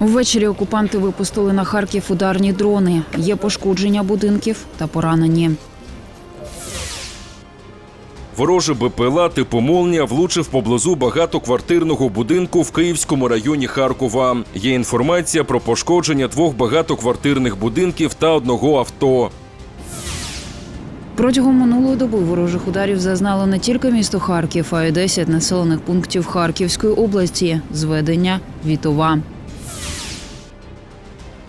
Ввечері окупанти випустили на Харків ударні дрони. Є пошкодження будинків та поранені. Вороже БПЛА типу «Молнія» влучив поблизу багатоквартирного будинку в Київському районі Харкова. Є інформація про пошкодження двох багатоквартирних будинків та одного авто. Протягом минулої доби ворожих ударів зазнало не тільки місто Харків, а й 10 населених пунктів Харківської області. Зведення Вітова.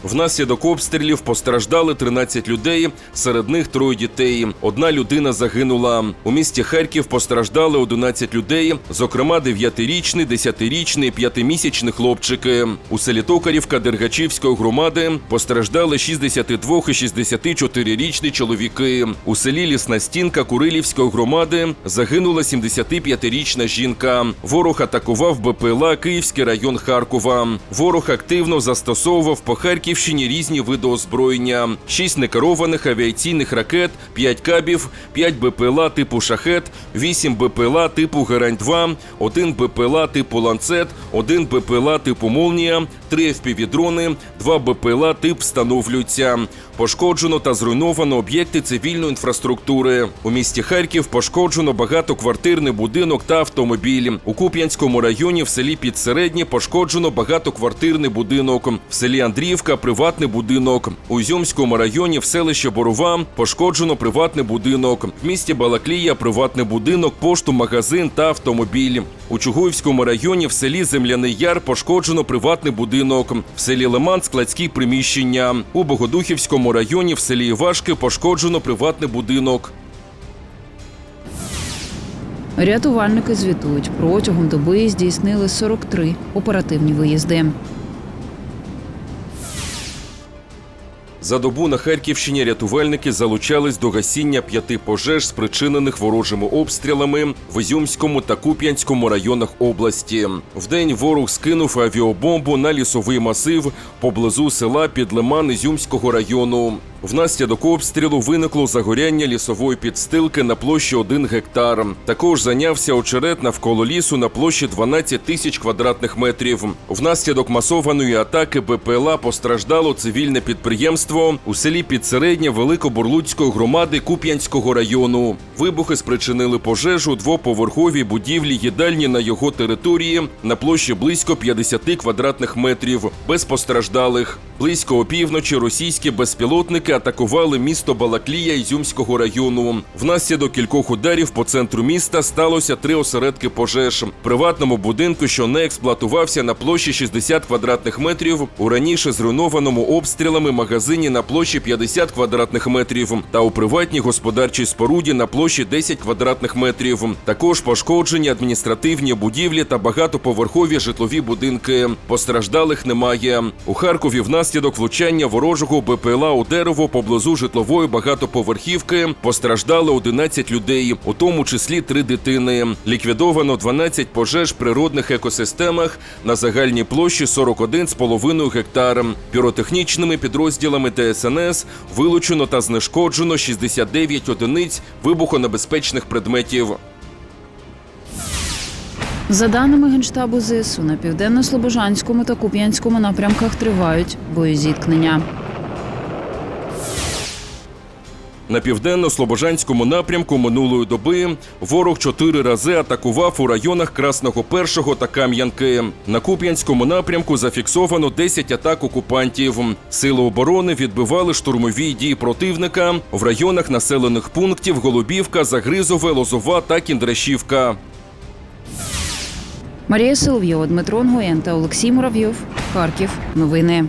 Внаслідок обстрілів постраждали 13 людей, серед них троє дітей. Одна людина загинула. У місті Харків постраждали 11 людей, зокрема 9-річний, 10-річний, 5-місячний хлопчики. У селі Токарівка Дергачівської громади постраждали 62 і 64-річні чоловіки. У селі Лісна Стінка Курилівської громади загинула 75-річна жінка. Ворог атакував БПЛА Київський район Харкова. Ворог активно застосовував по Харківщині різні види озброєння: 6 некерованих авіаційних ракет, 5 кабів, 5 БПЛА типу шахет, 8 БПЛА типу Герань-2, 1 БПЛА типу ланцет, 1 БПЛА типу Молнія, 3 FPV-дрони, 2 БПЛА тип встановлюються. Пошкоджено та зруйновано об'єкти цивільної інфраструктури. У місті Харків пошкоджено багатоквартирний будинок та автомобіль. У Куп'янському районі в селі Підсереднє пошкоджено багатоквартирний будинок. В селі Андріївка приватний будинок. У Ізюмському районі в селищі Борова пошкоджено приватний будинок. В місті Балаклія приватний будинок, пошту, магазин та автомобіль. У Чугуївському районі в селі Земляний Яр пошкоджено приватний будинок. В селі Лиман складські приміщення. У Богодухівському районі в селі Івашки пошкоджено приватний будинок. Рятувальники звітують, протягом доби здійснили 43 оперативні виїзди. За добу на Харківщині рятувальники залучались до гасіння п'яти пожеж, спричинених ворожими обстрілами в Ізюмському та Куп'янському районах області. Вдень ворог скинув авіабомбу на лісовий масив поблизу села Підлиман Ізюмського району. Внаслідок обстрілу виникло загоряння лісової підстилки на площі 1 гектар. Також зайнявся очерет навколо лісу на площі 12 тисяч квадратних метрів. Внаслідок масованої атаки БПЛА постраждало цивільне підприємство у селі Підсередня Великобурлуцької громади Куп'янського району. Вибухи спричинили пожежу двоповерховій будівлі їдальні на його території на площі близько 50 квадратних метрів, без постраждалих. Близько опівночі російські безпілотники атакували місто Балаклія Ізюмського району. Внаслідок кількох ударів по центру міста сталося три осередки пожеж. Приватному будинку, що не експлуатувався на площі 60 квадратних метрів, у раніше зруйнованому обстрілами магазині на площі 50 квадратних метрів та у приватній господарчій споруді на площі 10 квадратних метрів. Також пошкоджені адміністративні будівлі та багатоповерхові житлові будинки. Постраждалих немає. У Харкові внаслідок влучання ворожого БПЛА у дерево поблизу житлової багатоповерхівки постраждали 11 людей, у тому числі три дитини. Ліквідовано 12 пожеж в природних екосистемах на загальній площі 41,5 гектар. Піротехнічними підрозділами ДСНС вилучено та знешкоджено 69 одиниць вибухонебезпечних предметів. За даними Генштабу ЗСУ, на південно-слобожанському та Куп'янському напрямках тривають боєзіткнення. На південно-слобожанському напрямку минулої доби ворог чотири рази атакував у районах Красного Першого та Кам'янки. На Куп'янському напрямку зафіксовано 10 атак окупантів. Сили оборони відбивали штурмові дії противника в районах населених пунктів Голубівка, Загризове, Лозова та Кіндрашівка. Марія Соловйова, Дмитро Нгоєн та Олексій Муравйов. Харків. Новини.